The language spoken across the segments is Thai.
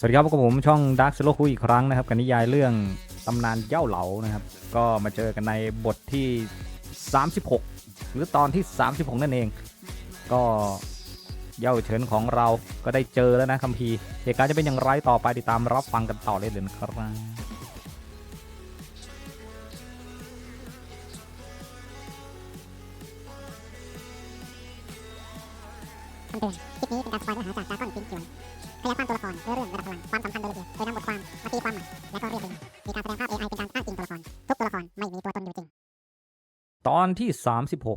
สวัสดีครับพบกับผมช่อง Dark s l o คุยอีกครั้งนะครับกับนิยายเรื่องตำนานเย่าเหลานะครับ ก็มาเจอกันในบทที่ 36 หรือตอนที่ 36 นั่นเอง ก็เย่าเฉินของเราก็ได้เจอแล้วนะคัมภีร์เหตุการณ์จะเป็นอย่างไรต่อไปติดตามรับฟังกันต่อเลยเดือนครับคำเตือนคลิปนี้เป็นการสปอยเนื้อหาจากดราก้อนฟินจว นขยายความตัวละครเนื้อเรื่องระดับพลังความสัมพันธ์โดยละเอียดโดยนำบทความมาตีความใหม่และก็เรียบเรียงมีการแสดงภาพ AI เป็นการอ้างอิงตัวละครทุกตัวละครไม่มีตัวตนอยู่จริง ตอนที่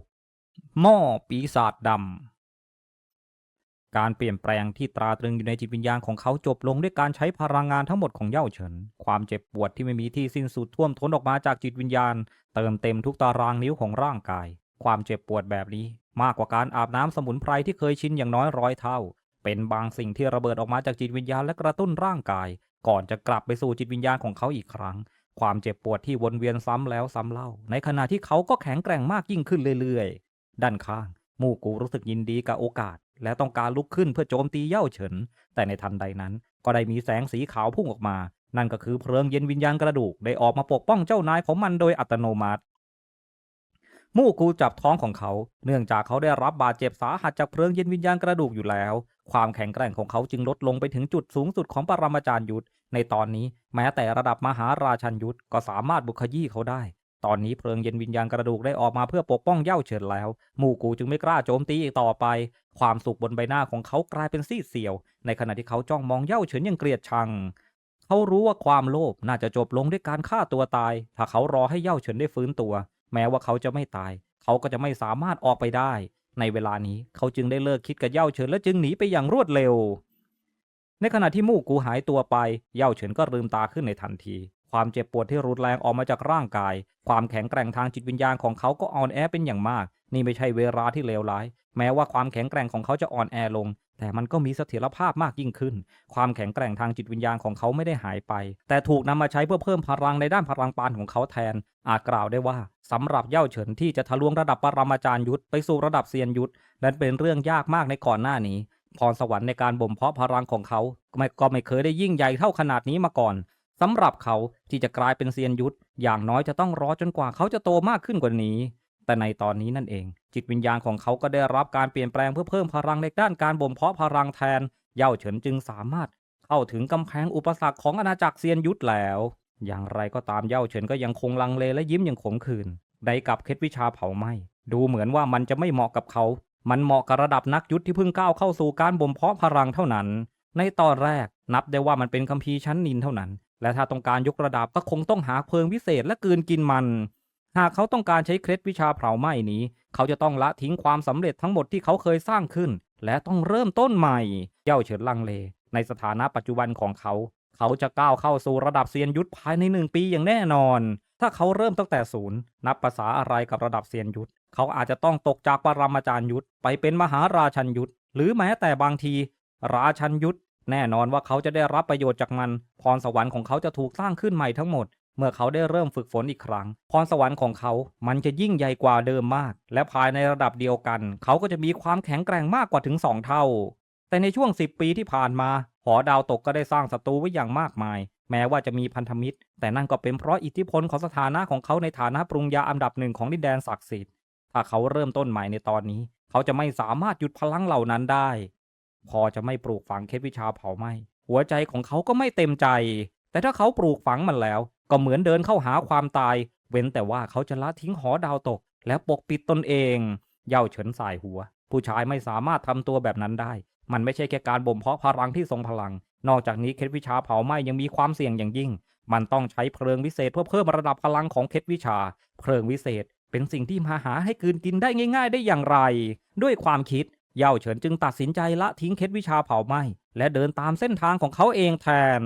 36 หม้อปีศาจดำการเปลี่ยนแปลงที่ตราตรึงอยู่ในจิตวิญญาณของเขาจบลงด้วยการใช้พลังงานทั้งหมดของเย่าเฉิน ความเจ็บปวดที่ไม่มีที่สิ้นสุดท่วมท้นออกมาจากจิตวิญญาณ เติมเต็มทุกตารางนิ้วของร่างกาย ความเจ็บปวดแบบนี้มากกว่าการอาบน้ำสมุนไพรที่เคยชินอย่างน้อยร้อยเท่า เป็นบางสิ่งที่ระเบิดออกมาจากจิตวิญญาณและกระตุ้นร่างกาย ก่อนจะกลับไปสู่จิตวิญญาณของเขาอีกครั้ง ความเจ็บปวดที่วนเวียนซ้ำแล้วซ้ำเล่า ในขณะที่เขาก็แข็งแกร่งมากยิ่งขึ้นเรื่อยๆ ด้านข้าง มูกูรู้สึกยินดีกับโอกาส และต้องการลุกขึ้นเพื่อโจมตีเย่าเฉิน แต่ในทันใดนั้นก็ได้มีแสงสีขาวพุ่งออกมา นั่นก็คือเพลิงเย็นวิญญาณกระดูกได้ออกมาปกป้องเจ้านายของมันโดยอัตโนมัติมู่กูจับท้องของเขา เนื่องจากเขาได้รับบาดเจ็บสาหัสจากเพลิงเย็นวิญญาณกระดูกอยู่แล้ว ความแข็งแกร่งของเขาจึงลดลงไปถึงจุดสูงสุดของปรมาจารย์ยุทธ ในตอนนี้แม้แต่ระดับมหาราชันยุทธก็สามารถบุกขยี้เขาได้ ตอนนี้เพลิงเย็นวิญญาณกระดูกได้ออกมาเพื่อปกป้องเย่าเฉินแล้ว หมู่กูจึงไม่กล้าโจมตีอีกต่อไป ความสุขบนใบหน้าของเขากลายเป็นซีดเซียว ในขณะที่เขาจ้องมองเย่าเฉินอย่างเกลียดชัง เขารู้ว่าความโลภน่าจะจบลงด้วยการฆ่าตัวตาย ถ้าเขารอให้เย่าเฉินได้ฟื้นตัว แม้ว่าเขาจะไม่ตาย เขาก็จะไม่สามารถออกไปได้ ในเวลานี้เขาจึงได้เลิกคิดกับเย่าเฉินและจึงหนีไปอย่างรวดเร็ว ในขณะที่มู่กูหายตัวไป เย่าเฉินก็ลืมตาขึ้นในทันที ความเจ็บปวดที่รุนแรงออกมาจากร่างกาย ความแข็งแกร่งทางจิตวิญญาณของเขาก็อ่อนแอเป็นอย่างมาก นี่ไม่ใช่เวลาที่เลวร้าย แม้ว่าความแข็งแกร่งของเขาจะอ่อนแอลง แต่มันก็มีเสถียรภาพมากยิ่งขึ้น ความแข็งแกร่งทางจิตวิญญาณของเขาไม่ได้หายไป แต่ถูกนำมาใช้เพื่อเพิ่มพลังในด้านพลังปานของเขาแทน อาจกล่าวได้ว่าสำหรับเย่าเฉินที่จะทะลวงระดับปรมาจารย์ยุทธไปสู่ระดับเซียนยุทธนั้นเป็นเรื่องยากมากในก่อนหน้านี้ พรสวรรค์ในการบ่มเพาะพลังของเขาก็ไม่ก็ไม่เคยได้ยิ่งใหญ่เท่าขนาดนี้มาก่อนสำหรับเขาที่จะกลายเป็นเซียนยุทธอย่างน้อยจะต้องรอจนกว่าเขาจะโตมากขึ้นกว่านี้ แต่ในตอนนี้นั่นเอง จิตวิญญาณของเขาก็ได้รับการเปลี่ยนแปลงเพื่อเพิ่มพลังในด้านการบ่มเพาะพลังแทน เย่าเฉินจึงสามารถเข้าถึงกำแพงอุปสรรคของอาณาจักรเซียนยุทธแล้ว อย่างไรก็ตามเย่าเฉินก็ยังคงลังเลและยิ้มอย่างขมขื่นได้กับเคล็ดวิชาเผาไหม้ดูเหมือนว่ามันจะไม่เหมาะกับเขา มันเหมาะกับระดับนักยุทธที่เพิ่งก้าวเข้าสู่การบ่มเพาะพลังเท่านั้น ในตอนแรกนับได้ว่ามันเป็นคัมภีร์ชั้นนินเท่านั้น และถ้าต้องการยกระดับก็คงต้องหาเพลิงวิเศษและกืนกินมัน หากเขาต้องการใช้เคล็ดวิชาเผาไหม้นี้ เขาจะต้องละทิ้งความสำเร็จทั้งหมดที่เขาเคยสร้างขึ้น และต้องเริ่มต้นใหม่ เย่าเฉินลังเล ในสถานะปัจจุบันของเขา เขาจะก้าวเข้าสู่ระดับเซียนยุทธภายในหนึ่งปีอย่างแน่นอน ถ้าเขาเริ่มตั้งแต่ศูนย์นับภาษาอะไรกับระดับเซียนยุทธ เขาอาจจะต้องตกจากปรมาจารย์ยุทธไปเป็นมหาราชันยุทธ หรือแม้แต่บางที ราชันยุทธแน่นอนว่าเขาจะได้รับประโยชน์จากมัน พรสวรรค์ของเขาจะถูกสร้างขึ้นใหม่ทั้งหมด เมื่อเขาได้เริ่มฝึกฝนอีกครั้ง พรสวรรค์ของเขา มันจะยิ่งใหญ่กว่าเดิมมาก และภายในระดับเดียวกัน เขาก็จะมีความแข็งแกร่งมากกว่าถึงสองเท่า แต่ในช่วง 10 ปีที่ผ่านมา หอดาวตกก็ได้สร้างศัตรูไว้อย่างมากมาย แม้ว่าจะมีพันธมิตร แต่นั่นก็เป็นเพราะอิทธิพลของสถานะของเขาในฐานะปรุงยาอันดับหนึ่งของดินแดนศักดิ์สิทธิ์ ถ้าเขาเริ่มต้นใหม่ในตอนนี้ เขาจะไม่สามารถหยุดพลังเหล่านั้นได้ พอจะไม่ปลูกฝังเคล็ดวิชาเผาไหมหัวใจของเขาก็ไม่เต็มใจ แต่ถ้าเขาปลูกฝังมันแล้ว ก็เหมือนเดินเข้าหาความตาย เว้นแต่ว่าเขาจะละทิ้งหอดาวตก และปกปิดตนเอง เย่าเฉินสายหัว ผู้ชายไม่สามารถทำตัวแบบนั้นได้ มันไม่ใช่แค่การบ่มเพาะพลังที่ทรงพลัง นอกจากนี้เคล็ดวิชาเผาไหม้ยังมีความเสี่ยงอย่างยิ่ง มันต้องใช้เพลิงวิเศษเพื่อเพิ่มระดับพลังของเคล็ดวิชา เพลิงวิเศษ เป็นสิ่งที่มาหาให้กืนกินได้ง่าย ๆ ได้อย่างไร ด้วยความคิดเย่าเฉินจึงตัดสินใจละทิ้งเคล็ดวิชาเผาไหม้และเดินตามเส้นทางของเขาเองแทน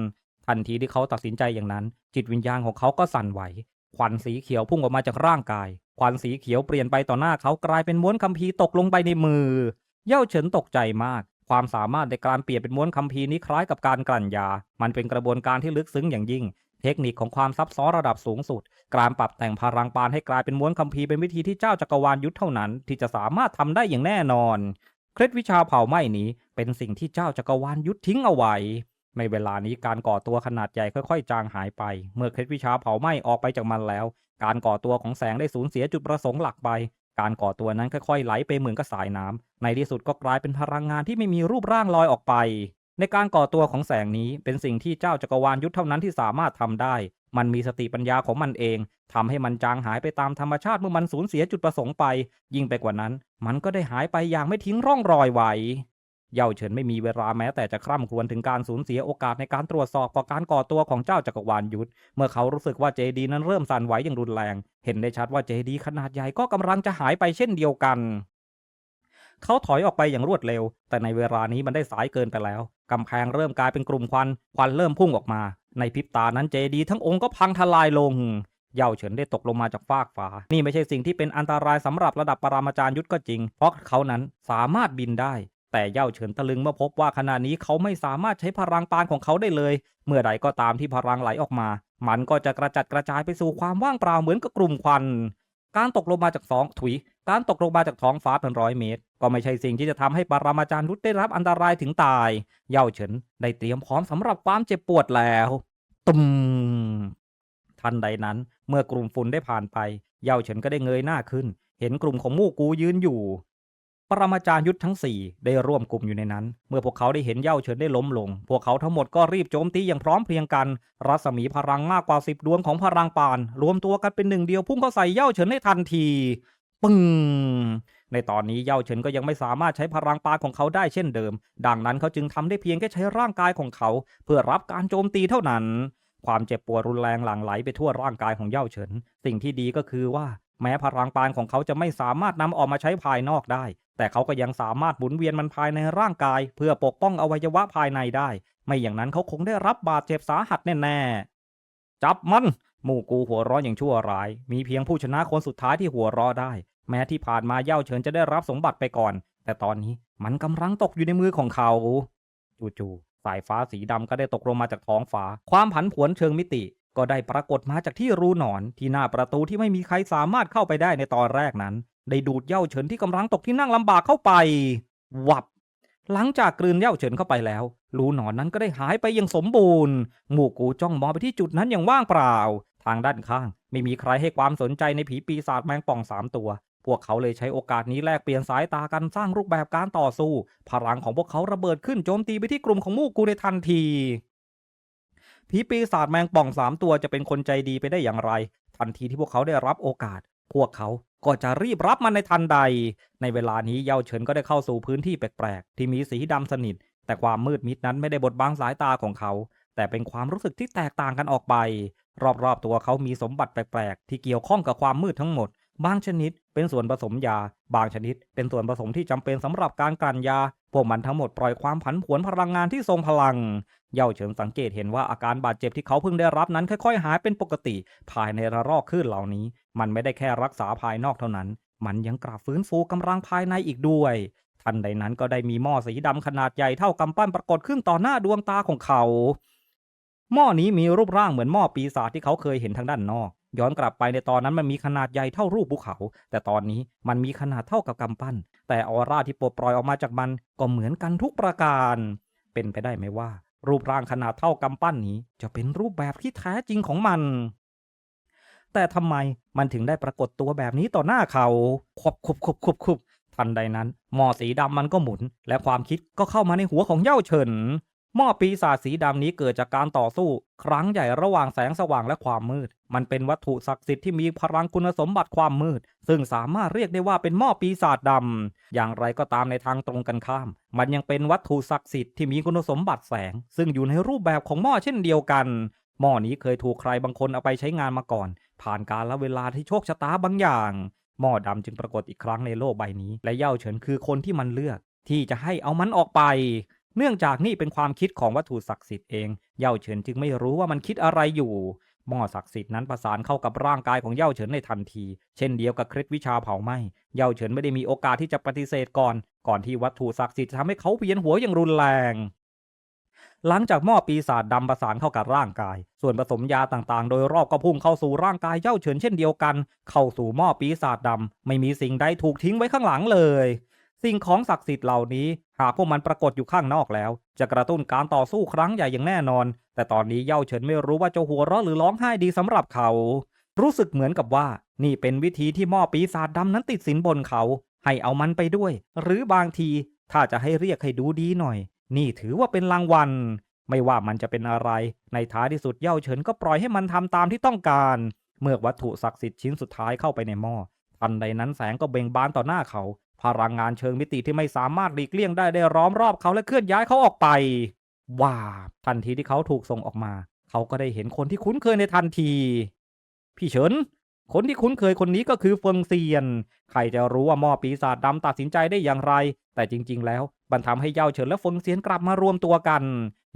ทันทีที่เขาตัดสินใจอย่างนั้น จิตวิญญาณของเขาก็สั่นไหวควันสีเขียวพุ่งออกมาจากร่างกายควันสีเขียวเปลี่ยนไปต่อหน้าเขากลายเป็นม้วนคัมภีร์ตกลงไปในมือ เย่าเฉินตกใจมาก ความสามารถในการเปลี่ยนเป็นม้วนคัมภีร์นี้คล้ายกับการกลั่นยา มันเป็นกระบวนการที่ลึกซึ้งอย่างยิ่ง เทคนิคของความซับซ้อนระดับสูงสุด การปรับแต่งพลังปานให้กลายเป็นม้วนคัมภีร์เป็นวิธีที่เจ้าจักรวาลยุทธเท่านั้น ที่จะสามารถทำได้อย่างแน่นอน เคล็ดวิชาเผาไหม้นี้เป็นสิ่งที่เจ้าจักรวาลยุทธทิ้งเอาไว้ ในเวลานี้การก่อตัวขนาดใหญ่ค่อยๆ จางหายไป เมื่อเคล็ดวิชาเผาไหม้ออกไปจากมันแล้ว การก่อตัวของแสงได้สูญเสียจุดประสงค์หลักไป การก่อตัวนั้นค่อยๆ ไหลไปเหมือนกับสายน้ำในที่สุดก็กลายเป็นพลังงานที่ไม่มีรูปร่างลอยออกไป ในการก่อตัวของแสงนี้เป็นสิ่งที่เจ้าจักรวาลยุทธเท่านั้นที่สามารถทำได้ มันมีสติปัญญาของมันเองทำให้มันจางหายไปตามธรรมชาติเมื่อมันสูญเสียจุดประสงค์ไป ยิ่งไปกว่านั้น มันก็ได้หายไปอย่างไม่ทิ้งร่องรอยไว้ เย่าเฉินไม่มีเวลาแม้แต่จะคร่ำครวญถึงการสูญเสียโอกาสในการตรวจสอบต่อการก่อตัวของเจ้าจักรวาลยุทธ เมื่อเขารู้สึกว่าเจดีนั้นเริ่มสั่นไหวอย่างรุนแรง เห็นได้ชัดว่าเจดีขนาดใหญ่ก็กำลังจะหายไปเช่นเดียวกัน เขาถอยออกไปอย่างรวดเร็ว แต่ในเวลานี้มันได้สายเกินไปแล้วกำแพงเริ่มกลายเป็นกลุ่มควัน ควันเริ่มพุ่งออกมา ในพริบตานั้นเจดีทั้งองค์ก็พังทลายลงเย่าเฉินได้ตกลงมาจากฟากฟ้า นี่ไม่ใช่สิ่งที่เป็นอันตรายสำหรับระดับปรามาจารย์ยุทธก็จริง เพราะเขานั้นสามารถบินได้ แต่เย่าเฉินตะลึงเมื่อพบว่าขณะนี้เขาไม่สามารถใช้พลังปานของเขาได้เลย เมื่อใดก็ตามที่พลังไหลออกมา มันก็จะกระจัดกระจายไปสู่ความว่างเปล่าเหมือนกับกลุ่มควัน การตกลงมาจากสองถุย การตกลงมาจากท้องฟ้าเป็นร้อยเมตร ก็ไม่ใช่สิ่งที่จะทำให้ปรามาจารย์รุดได้รับอันตรายถึงตาย เย่าเฉินได้เตรียมพร้อมสำหรับความเจ็บปวดแล้วตุมทันใดนั้น เมื่อกลุ่มฝุ่นได้ผ่านไป เย่าเฉินก็ได้เงยหน้าขึ้น เห็นกลุ่มของมู่กูยืนอยู่ ปรมาจารย์ยุทธทั้งสี่ได้ร่วมกลุ่มอยู่ในนั้น เมื่อพวกเขาได้เห็นเย่าเฉินได้ล้มลง พวกเขาทั้งหมดก็รีบโจมตีอย่างพร้อมเพรียงกัน รัศมีพลังมากกว่าสิบดวงของพลังปาน รวมตัวกันเป็นหนึ่งเดียวพุ่งเข้าใส่เย่าเฉินในทันที ปึ้งในตอนนี้เย่าเฉินก็ยังไม่สามารถใช้พลังปานของเขาได้เช่นเดิม ดังนั้นเขาจึงทำได้เพียงแค่ใช้ร่างกายของเขา เพื่อรับการโจมตีเท่านั้น ความเจ็บปวดรุนแรงหลั่งไหลไปทั่วร่างกายของเย่าเฉิน สิ่งที่ดีก็คือว่า แม้พลังปานของเขาจะไม่สามารถนำออกมาใช้ภายนอกได้ แต่เขาก็ยังสามารถหมุนเวียนมันภายในร่างกาย เพื่อปกป้องอวัยวะภายในได้ ไม่อย่างนั้นเขาคงได้รับบาดเจ็บสาหัสแน่ๆ จับมันหมู่กูหัวร้อนอย่างชั่วร้าย มีเพียงผู้ชนะคนสุดท้ายที่หัวร้อได้ แม้ที่ผ่านมาเย่าเฉินจะได้รับสมบัติไปก่อน แต่ตอนนี้มันกำลังตกอยู่ในมือของเขาจู่ๆสายฟ้าสีดำก็ได้ตกลงมาจากท้องฟ้า ความผันผวนเชิงมิติ ก็ได้ปรากฏมาจากที่รูหนอนที่หน้าประตูที่ไม่มีใครสามารถเข้าไปได้ในตอนแรกนั้น ได้ดูดเย่าเฉินที่กำลังตกที่นั่งลำบากเข้าไป วับ หลังจากกลืนเย่าเฉินเข้าไปแล้ว รูหนอนนั้นก็ได้หายไปอย่างสมบูรณ์ หมู่กูจ้องมองไปที่จุดนั้นอย่างว่างเปล่า ทางด้านข้าง ไม่มีใครให้ความสนใจในผีปีศาจแมงป่องสามตัว พวกเขาเลยใช้โอกาสนี้แลกเปลี่ยนสายตากันสร้างรูปแบบการต่อสู้ พลังของพวกเขาระเบิดขึ้นโจมตีไปที่กลุ่มของมู่กูในทันที ผีปีศาจแมงป่องสามตัวจะเป็นคนใจดีไปได้อย่างไร ทันทีที่พวกเขาได้รับโอกาส พวกเขาก็จะรีบรับมันในทันใด ในเวลานี้เยาเฉินก็ได้เข้าสู่พื้นที่แปลกๆ ที่มีสีดำสนิท แต่ความมืดมิดนั้นไม่ได้บดบังสายตาของเขา แต่เป็นความรู้สึกที่แตกต่างกันออกไป รอบๆตัวเขามีสมบัติแปลกๆ ที่เกี่ยวข้องกับความมืดทั้งหมด บางชนิดเป็นส่วนผสมยา บางชนิดเป็นส่วนผสมที่จำเป็นสำหรับการกลั่นยา พวกมันทั้งหมดปล่อยความผันผวนพลังงานที่ทรงพลัง เย่าเฉินสังเกตเห็นว่าอาการบาดเจ็บที่เขาเพิ่งได้รับนั้นค่อย ๆ หายเป็นปกติ ภายในระลอกคลื่นเหล่านี้ มันไม่ได้แค่รักษาภายนอกเท่านั้น มันยังกลับฟื้นฟูกำลังภายในอีกด้วยทันใดนั้นก็ได้มีหม้อสีดำขนาดใหญ่เท่ากำปั้นปรากฏขึ้นต่อหน้าดวงตาของเขา หม้อนี้มีรูปร่างเหมือนหม้อปีศาจที่เขาเคยเห็นทางด้านนอก ย้อนกลับไปในตอนนั้นมันมีขนาดใหญ่เท่ารูปภูเขา แต่ตอนนี้มันมีขนาดเท่ากับกำปั้น แต่ออร่าที่ปลดปล่อยออกมาจากมันก็เหมือนกันทุกประการ เป็นไปได้ไหมว่า รูปร่างขนาดเท่ากำปั้นนี้ จะเป็นรูปแบบที่แท้จริงของมัน แต่ทำไมมันถึงได้ปรากฏตัวแบบนี้ต่อหน้าเขาคบคบคบคบคบทันใดนั้น หมอสีดำมันก็หมุน และความคิดก็เข้ามาในหัวของเย่าเฉิน หม้อปีศาจสีดำนี้เกิดจากการต่อสู้ ครั้งใหญ่ระหว่างแสงสว่างและความมืด มันเป็นวัตถุศักดิ์สิทธิ์ที่มีพลังคุณสมบัติความมืด ซึ่งสามารถเรียกได้ว่าเป็นหม้อปีศาจดำ อย่างไรก็ตามในทางตรงกันข้าม มันยังเป็นวัตถุศักดิ์สิทธิ์ที่มีคุณสมบัติแสง ซึ่งอยู่ในรูปแบบของหม้อเช่นเดียวกัน หม้อนี้เคยถูกใครบางคนเอาไปใช้งานมาก่อน ผ่านการละเวลาที่โชคชะตาบางอย่าง หม้อดำจึงปรากฏอีกครั้งในโลกใบนี้ และเย่าเฉินคือคนที่มันเลือกที่จะให้เอามันออกไป เนื่องจากนี่เป็นความคิดของวัตถุศักดิ์สิทธิ์เอง เย่าเฉินจึงไม่รู้ว่ามันคิดอะไรอยู่ หม้อศักดิ์สิทธิ์นั้นประสานเข้ากับร่างกายของเย่าเฉินในทันที เช่นเดียวกับเคล็ดวิชาเผาไหม้ เย่าเฉินไม่ได้มีโอกาสที่จะปฏิเสธก่อน ก่อนที่วัตถุศักดิ์สิทธิ์จะทำให้เขาเวียนหัวอย่างรุนแรง หลังจากหม้อปีศาจดำประสานเข้ากับร่างกาย ส่วนผสมยาต่างๆ โดยรอบก็พุ่งเข้าสู่ร่างกายเย่าเฉินเช่นเดียวกัน เข้าสู่หม้อปีศาจดำไม่มีสิ่งใดถูกทิ้งไว้ข้างหลังเลย สิ่งของศักดิ์สิทธิ์เหล่านี้ หากพวกมันปรากฏอยู่ข้างนอกแล้ว จะกระตุ้นการต่อสู้ครั้งใหญ่อย่างแน่นอน แต่ตอนนี้เย่าเฉินไม่รู้ว่าจะหัวเราะหรือร้องไห้ดีสำหรับเขา รู้สึกเหมือนกับว่า นี่เป็นวิธีที่หม้อปีศาจดำนั้นติดสินบนเขา ให้เอามันไปด้วย หรือบางที ถ้าจะให้เรียกให้ดูดีหน่อย นี่ถือว่าเป็นรางวัลไม่ว่ามันจะเป็นอะไร ในท้ายที่สุดเย่าเฉินก็ปล่อยให้มันทำตามที่ต้องการ เมื่อวัตถุศักดิ์สิทธิ์ชิ้นสุดท้ายเข้าไปในหม้อทันใดนั้นแสงก็เบ่งบานต่อหน้าเขา พลังงานเชิงมิติที่ไม่สามารถหลีกเลี่ยงได้ได้ล้อมรอบเขาและเคลื่อนย้ายเขาออกไปว้าทันทีที่เขาถูกส่งออกมา เขาก็ได้เห็นคนที่คุ้นเคยในทันที พี่เฉินคนที่คุ้นเคยคนนี้ก็คือเฟิงเซียน ใครจะรู้ว่าหมอปีศาจดำตัดสินใจได้อย่างไร แต่จริง ๆ แล้วมันทำให้เย่าเฉินและเฟิงเซียนกลับมารวมตัวกัน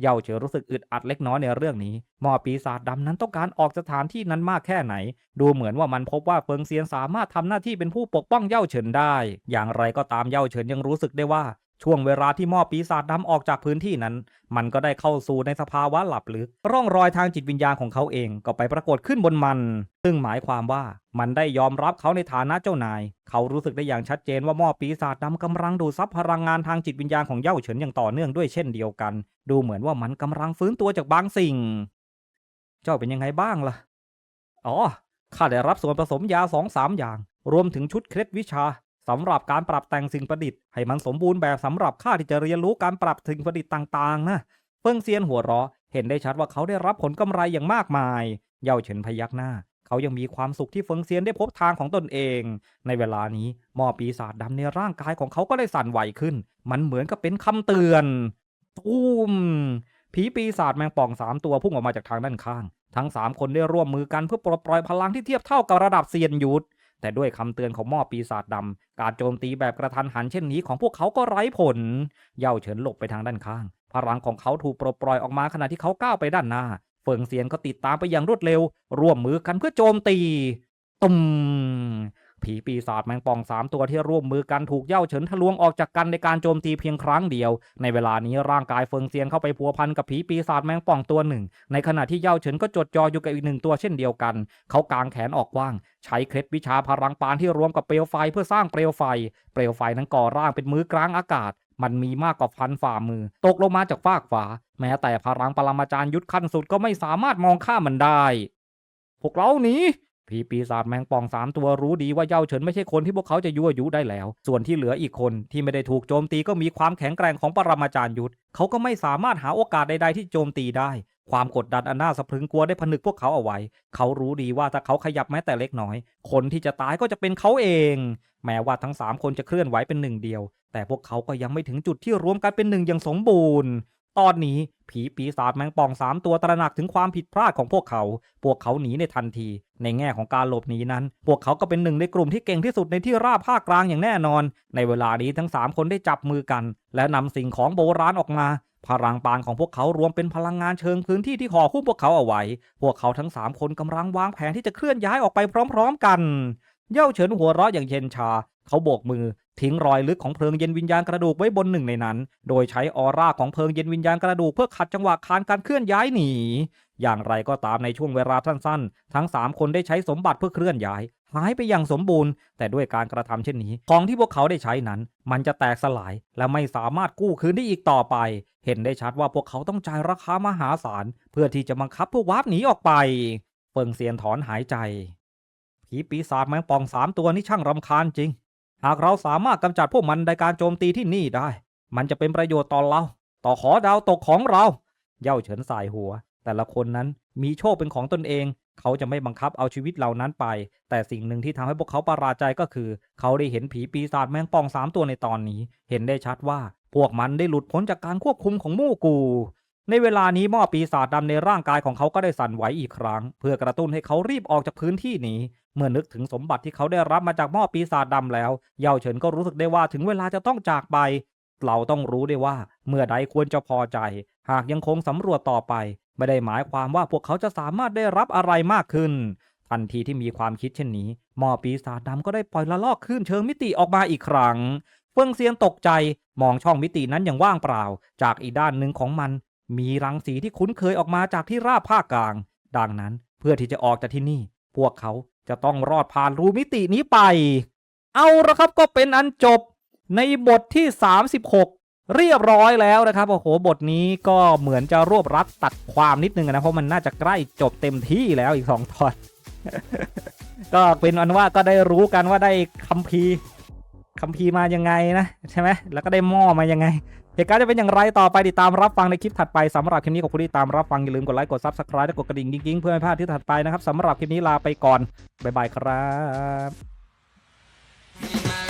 เย่าเฉินรู้สึกอึดอัดเล็กน้อยในเรื่องนี้หมอปีศาจดำนั้นต้องการออกสถานที่นั้นมากแค่ไหน ดูเหมือนว่ามันพบว่าเฟิงเซียนสามารถทำหน้าที่เป็นผู้ปกป้องเย่าเฉินได้ อย่างไรก็ตามเย่าเฉินยังรู้สึกได้ว่า ช่วงเวลาที่ม้อปีศาจดำออกจากพื้นที่นั้น มันก็ได้เข้าสู่ในสภาวะหลับลึก ร่องรอยทางจิตวิญญาณของเขาเองก็ไปปรากฏขึ้นบนมัน ซึ่งหมายความว่ามันได้ยอมรับเขาในฐานะเจ้านาย เขารู้สึกได้อย่างชัดเจนว่าม้อปีศาจดำกำลังดูดซับพลังงานทางจิตวิญญาณของเย่าเฉินอย่างต่อเนื่องด้วยเช่นเดียวกัน ดูเหมือนว่ามันกำลังฟื้นตัวจากบางสิ่ง เจ้าเป็นยังไงบ้างล่ะ อ๋อ ข้าได้รับส่วนผสมยาสองสามอย่าง รวมถึงชุดเคล็ดวิชา สำหรับการปรับแต่งสิ่งประดิษฐ์ให้มันสมบูรณ์แบบสำหรับข้าที่จะเรียนรู้การปรับสิ่งประดิษฐ์ต่างๆนะเฟิงเซียนหัวเราะเห็นได้ชัดว่าเขาได้รับผลกำไรอย่างมากมาย เย่าเฉินพยักหน้า เขายังมีความสุขที่เฟิงเซียนได้พบทางของตนเอง ในเวลานี้หมอปีศาจดำในร่างกายของเขาก็ได้สั่นไหวขึ้น มันเหมือนกับเป็นคำเตือนตูมผีปีศาจแมงป่องสามตัวพุ่งออกมาจากทางด้านข้าง ทั้งสามคนได้ร่วมมือกันเพื่อปลดปล่อยพลังที่เทียบเท่ากับระดับเซียนยุทธ แต่ด้วยคำเตือนของหม้อปีศาจดำการโจมตีแบบกระทันหันเช่นนี้ของพวกเขาก็ไร้ผล เย่าเฉินหลบไปทางด้านข้าง พลังของเขาถูกปลดปล่อยออกมาขณะที่เขาก้าวไปด้านหน้า เฟิงเซียนก็ติดตามไปอย่างรวดเร็ว ร่วมมือกันเพื่อโจมตี ตุม ผีปีศาจแมงป่องสามตัวที่ร่วมมือกันถูกเย่าเฉินทะลวงออกจากกันในการโจมตีเพียงครั้งเดียว ในเวลานี้ร่างกายเฟิงเซียนเข้าไปพัวพันกับผีปีศาจแมงป่องตัวหนึ่ง ในขณะที่เย่าเฉินก็จดจ่ออยู่กับอีกหนึ่งตัวเช่นเดียวกัน เขากางแขนออกกว้าง ใช้เคล็ดวิชาพลังปานที่รวมกับเปลวไฟเพื่อสร้างเปลวไฟ เปลวไฟนั้นก่อร่างเป็นมือกลางอากาศมันมีมากกว่าพันฝ่ามือ ตกลงมาจากฟากฟ้าแม้แต่พลังปรมาจารย์ยุทธขั้นสุดก็ไม่สามารถมองข้ามมันได้ พวกเราหนี ผีปีศาจแมงป่องสามตัวรู้ดีว่าเย่าเฉินไม่ใช่คนที่พวกเขาจะยั่วยุได้แล้ว ส่วนที่เหลืออีกคนที่ไม่ได้ถูกโจมตีก็มีความแข็งแกร่งของปรมาจารย์ยุทธเขาก็ไม่สามารถหาโอกาสใดๆที่โจมตีได้ ความกดดันอันน่าสะพรึงกลัวได้ผนึกพวกเขาเอาไว้ เขารู้ดีว่าถ้าเขาขยับแม้แต่เล็กน้อย คนที่จะตายก็จะเป็นเขาเอง แม้ว่าทั้งสามคนจะเคลื่อนไหวเป็นหนึ่งเดียว แต่พวกเขาก็ยังไม่ถึงจุดที่รวมกันเป็นหนึ่งอย่างสมบูรณ์ ตอนนี้ผีปีศาจแมงป่องสามตัวตระหนักถึงความผิดพลาดของพวกเขา พวกเขาหนีในทันที ในแง่ของการหลบหนีนั้น พวกเขาก็เป็นหนึ่งในกลุ่มที่เก่งที่สุดในที่ราบภาคกลางอย่างแน่นอน ในเวลานี้ทั้งสามคนได้จับมือกัน และนำสิ่งของโบราณออกมา พลังปานของพวกเขารวมเป็นพลังงานเชิงพื้นที่ที่ห่อหุ้มพวกเขาเอาไว้ พวกเขาทั้งสามคนกำลังวางแผนที่จะเคลื่อนย้ายออกไปพร้อม ๆ กัน เย่าเฉินหัวเราะอย่างเย็นชา เขาโบกมือ ทิ้งรอยลึกของเพลิงเย็นวิญญาณกระดูกไว้บนหนึ่งในนั้น โดยใช้ออร่าของเพลิงเย็นวิญญาณกระดูกเพื่อขัดจังหวะคานการเคลื่อนย้ายหนี อย่างไรก็ตามในช่วงเวลาสั้นๆ ทั้งสามคนได้ใช้สมบัติเพื่อเคลื่อนย้าย หายไปอย่างสมบูรณ์ แต่ด้วยการกระทำเช่นนี้ ของที่พวกเขาได้ใช้นั้น มันจะแตกสลาย และไม่สามารถกู้คืนได้อีกต่อไป เห็นได้ชัดว่าพวกเขาต้องจ่ายราคามหาศาลเพื่อที่จะบังคับผู้วาร์ปหนีออกไป เฟิงเซียนถอนหายใจผีปีศาจแมงป่องสามตัวนี้ช่างรำคาญจริง หากเราสามารถกำจัดพวกมันในการโจมตีที่นี่ได้ มันจะเป็นประโยชน์ต่อเรา ต่อขอดาวตกของเรา เย่าเฉินสายหัว แต่ละคนนั้นมีโชคเป็นของตนเอง เขาจะไม่บังคับเอาชีวิตเหล่านั้นไป แต่สิ่งหนึ่งที่ทำให้พวกเขาประหลาดใจก็คือ เขาได้เห็นผีปีศาจแมงป่องสามตัวในตอนนี้ เห็นได้ชัดว่าพวกมันได้หลุดพ้นจากการควบคุมของมู่กู ในเวลานี้หม้อปีศาจดำในร่างกายของเขาก็ได้สั่นไหวอีกครั้ง เพื่อกระตุ้นให้เขารีบออกจากพื้นที่นี้ เมื่อนึกถึงสมบัติที่เขาได้รับมาจากหม้อปีศาจดำแล้ว เยาวเฉินก็รู้สึกได้ว่าถึงเวลาจะต้องจากไป เราต้องรู้ได้ว่า เมื่อใดควรจะพอใจ หากยังคงสำรวจต่อไป ไม่ได้หมายความว่าพวกเขาจะสามารถได้รับอะไรมากขึ้น ทันทีที่มีความคิดเช่นนี้ หม้อปีศาจดำก็ได้ปล่อยละลอกคลื่นเชิงมิติออกมาอีกครั้ง เฟิงเซียนตกใจมองช่องมิตินั้นอย่างว่างเปล่า จากอีกด้านหนึ่งของมัน มีรังสีที่คุ้นเคยออกมาจากที่ราบภาคกลาง ดังนั้นเพื่อที่จะออกจากที่นี่ พวกเขา จะต้องรอดผ่านรูมิตินี้ไป เอาละครับก็เป็นอันจบในบทที่ 36 เรียบร้อยแล้วนะครับโอ้โหบทนี้ก็เหมือนจะรวบรัดตัดความนิดนึงนะเพราะมันน่าจะใกล้จบเต็มที่แล้วอีกสองตอน ก็เป็นอันว่าก็ได้รู้กันว่าได้คัมภีร์คัมภีร์มายังไงนะใช่ไหมแล้วก็ได้หม้อมายังไง เหตุการณ์จะเป็นอย่างไรต่อไปติดตามรับฟังในคลิปถัดไปสำหรับคลิปนี้ขอบคุณที่ตามรับฟังอย่าลืมกดไลค์กดซับสไครต์และกดกระดิ่งกิ๊งๆเพื่อไม่พลาดที่ถัดไปนะครับสำหรับคลิปนี้ลาไปก่อนบ๊ายบายครับ